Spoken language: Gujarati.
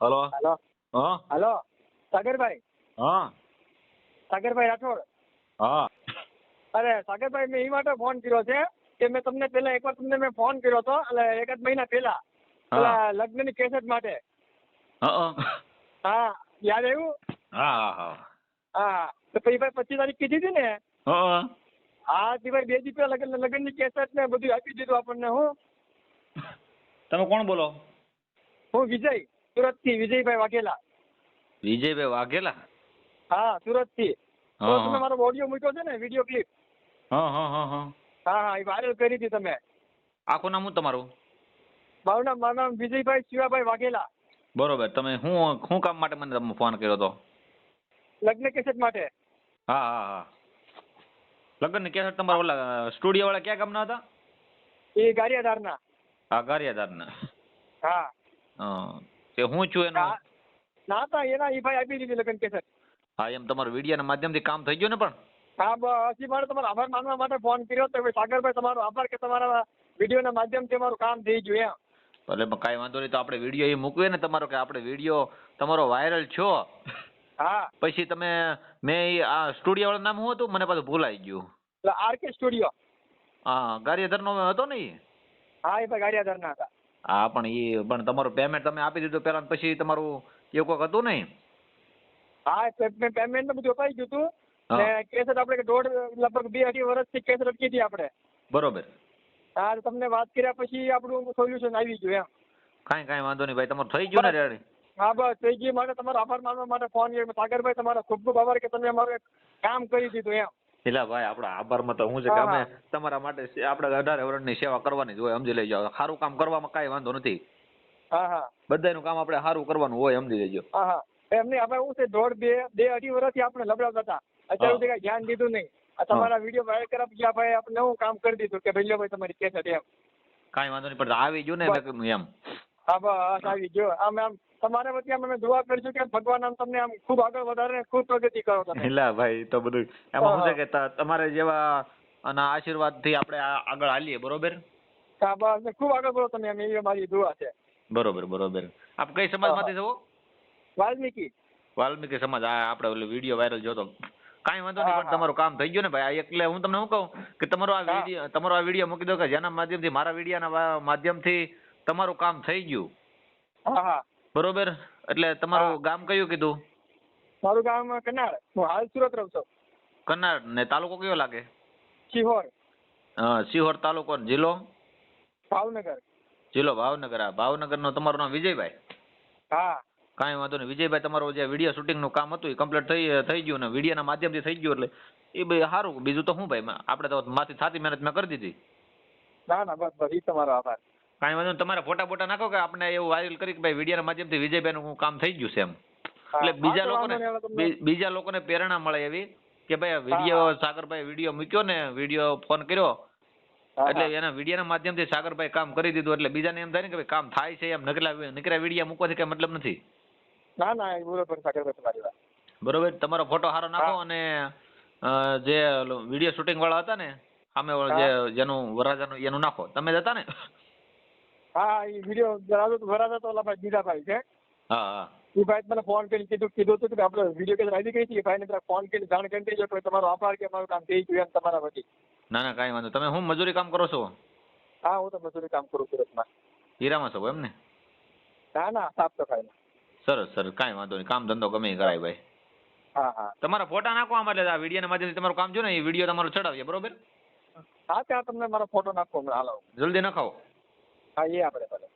હલો. હલો. હા? હલો. સાગરભાઈ. હા. સાગરભાઈ રાઠોડ. હા. અરે સાગરભાઈ મેં એ માટે ફોન કર્યો છે કે મેં તમને પેલા એકવાર તમને મેં ફોન કર્યો હતો એટલે એકાદ મહિના પહેલા પેલા લગ્નની કેસેટ માટે. હા યાદ આવ્યું? હા હા હા. તો પછી ભાઈ પચીસ તારીખ કીધી હતી ને? હા હા. તે ભાઈ બે દી લગ્ન લગ્નની કેસેટ ને બધું આપી દીધું આપણને હું. તમે કોણ બોલો? હું વિજય. સુરતથી વિજયભાઈ વાઘેલા. વિજયભાઈ વાઘેલા? હા સુરતથી તમે મારો ઓડિયો મૂક્યો છે ને વીડિયો ક્લિપ હા હા હા હા. હા હા એ વાયરલ કરી હતી તમે. આખું નામ શું તમારું? મારું નામ મારું નામ વિજયભાઈ શિવાભાઈ વાઘેલા. બરોબર તમે હું શું કામ માટે મને તમે ફોન કર્યો હતો લગ્ન કેસેટ માટે? હા હા હા. લગ્ન કેસેટ તમારા ઓલા સ્ટુડિયો વાળા ક્યાં ગામના હતા? એ ગારિયાધારના. હા ગારિયાધારના. હા. હા. તે હું છું એનો? ના ના તા એના ઈ ભાઈ આપી દીધી લગન કે સર હા એમ તમારું વિડીયોના માધ્યમથી કામ થઈ ગયું ને પણ? હા બસ મારે તમારો આભાર માનવા માટે ફોન કર્યો તો ભાઈ સાગરભાઈ તમારો આભાર કે તમારા વિડીયોના માધ્યમથી અમારું કામ થઈ ગયું એમ. એટલે કાંઈ વાંધો નહીં તો આપણે વીડિયો એ મૂકીએ ને તમારો કે આપણે વીડિયો તમારો વાયરલ છો. હા. પછી તમે મેં આ સ્ટુડિયો વાળું નામ શું હતું? મને પાછું ભૂલાઈ ગયું. એટલે આરકે સ્ટુડિયો હા ગારિયાધરનો હતો ને હા એ ભાઈ ગારિયાધારના હતા. હા પણ એ પણ તમારું પેમેન્ટ તમે આપી દીધું પહેલા ને પછી તમારું એવું કોઈક હતું નહીં? હા પેમેન્ટ બધું અપાઈ ગયું હતું. ને કેસેટ આપણે દોઢ લગભગ બે અઢી વર્ષથી કેસેટ અટકી હતી આપણે. બરોબર. હા તમને વાત કર્યા પછી આપણું સોલ્યુશન આવી ગયું એમ. કાંઈ કાંઈ વાંધો નહીં ભાઈ તમારું થઈ ગયું ને રેડી? હા બસ થઈ ગયું. માટે તમારો આભાર માનવા માટે ફોન કર્યો. સાગરભાઈ તમારો ખૂબ ખૂબ આભાર કે તમે અમારું કામ કરી દીધું એમ. એલા ભાઈ આપણા આભારમાં તો હું છે કે અમે તમારા માટે આપણે અઢારે વર્ષની સેવા કરવાની જ હોય સમજી લેજો. સારું કામ કરવામાં કાંઈ વાંધો નથી. હા હા. કામ આપણે સારું કરવાનું હોય સમજી લેજો. હા હા. એમ નહીં આપણે હું છે દોઢ બે બે અઢી વર્ષથી આપણે લબડાવતા હતા. અત્યારે સુધી કઈ ધ્યાન દીધું નહીં. તમારા વીડિયો વાયરલ કર્યા પછી ભાઈ આપણે નવું કામ કરી દીધું કે ભાઈ ભાઈ તમારી કેસેટ એમ. કાંઈ વાંધો નહીં પણ આવી ગયું ને એમ. હા બસ આવી ગયો. આમ આમ તમારે વતી અમે દુઆ કરીશું કે ભગવાન આમ તમને આમ ખૂબ આગળ વધારે ખૂબ પ્રગતિ કરો તમે. એલા ભાઈ તો બધું એમાં શું છે કે તમારે જેવા અને આશીર્વાદથી આપણે આગળ હાલીએ બરોબર? હા બસ ખૂબ આગળ વધો તમે એમ એ મારી દુઆ છે. બરોબર બરોબર. આપ કઈ સમાજમાંથી છો? વાલ્મીકી. વાલ્મીકી સમાજ આ આપણે ઓલો વીડિયો વાયરલ જોતો. કાંઈ વાંધો નહીં પણ તમારું કામ થઈ ગયું ને ભાઈ એટલે હું તમને શું કહું કે તમારો આ વીડિયો તમારો આ વીડિયો મૂકી દો કે જેના માધ્યમથી મારા વિડીયાના માધ્યમથી તમારું કામ થઈ ગયું. હા હા. બરોબર? એટલે તમારું ગામ કયું કીધું? મારું ગામ કનાળ હું હાલ સુરત રહું છું. કન્નાડ. ને તાલુકો કયો લાગે? સિહોર હા સિહોર તાલુકો ને જિલ્લો? ભાવનગર. જિલ્લો ભાવનગર. આ ભાવનગરનો તમારું નામ વિજયભાઈ? હા. કાંઈ વાંધો નહીં. વિજયભાઈ તમારું જે વીડિયો શૂટિંગનું કામ હતું એ કમ્પ્લીટ થઈ થઈ ગયું ને વિડીયોના માધ્યમથી થઈ ગયું એટલે એ ભાઈ સારું. બીજું તો શું ભાઈ? આપણે તો માથી થાતી મહેનત મેં કરી દીધી. ના ના બસ બસ. એ તમારો આભાર. કાંઈ વાંધો તમારા ફોટા બોટા નાખો કે આપણે એવું વાયરલ કરી કે ભાઈ વિડીયોના માધ્યમથી વિજયભાઈનું કામ થઈ ગયું છે એમ. એટલે બીજા લોકોને બીજા લોકોને પ્રેરણા મળે એવી કે ભાઈ વીડિયો સાગરભાઈ વીડિયો મૂક્યો ને વીડિયો ફોન કર્યો એટલે. એના વિડીયોના માધ્યમથી સાગરભાઈ કામ કરી દીધું એટલે બીજાને એમ થાય ને કે ભાઈ કામ થાય છે એમ નકલા નકરા વીડિયો મૂકવાથી કઈ મતલબ નથી. ના ના બરોબર સાગરભાઈ તમારી વાત. બરોબર? તમારો ફોટો સારો નાખો અને જે વીડિયો શૂટિંગ વાળા હતા ને સામે વાળા જે જેનું વરરાજાનું એનું નાખો. તમે જ હતા ને? હા એ વીડિયો વરાજો વરાજા તો ઓલા ભાઈ બીજા ભાઈ છે. હા હા. એ ભાઈ મને ફોન કરી કીધું કીધું હતું કે આપણે વીડિયો કેસ રાખી ગઈ હતી. એ ભાઈને પેલા ફોન કરી જાણ કરી દેજો કે તમારો આભાર કે અમારું કામ થઈ ગયું એમ તમારા વતી. ના ના કાંઈ વાંધો. તમે હું મજૂરી કામ કરો છો? હા હું તો મજૂરી કામ કરું સુરતમાં હીરામાં છો એમ ને? ના ના સાફ સફાઈ સરસ સરસ. કાંઈ વાંધો નહીં. કામ ધંધો ગમે કરાય ભાઈ. હા હા. તમારા ફોટા નાખો આમાં એટલે આ વિડીયોના માધ્યમથી તમારું કામ છે ને એ વીડિયો તમારો ચડાવીએ બરોબર? હા ત્યાં તમને મારો ફોટો નાખો હમણાં. હાલો. જલ્દી નખાવો. હા એ આપણે ભલે.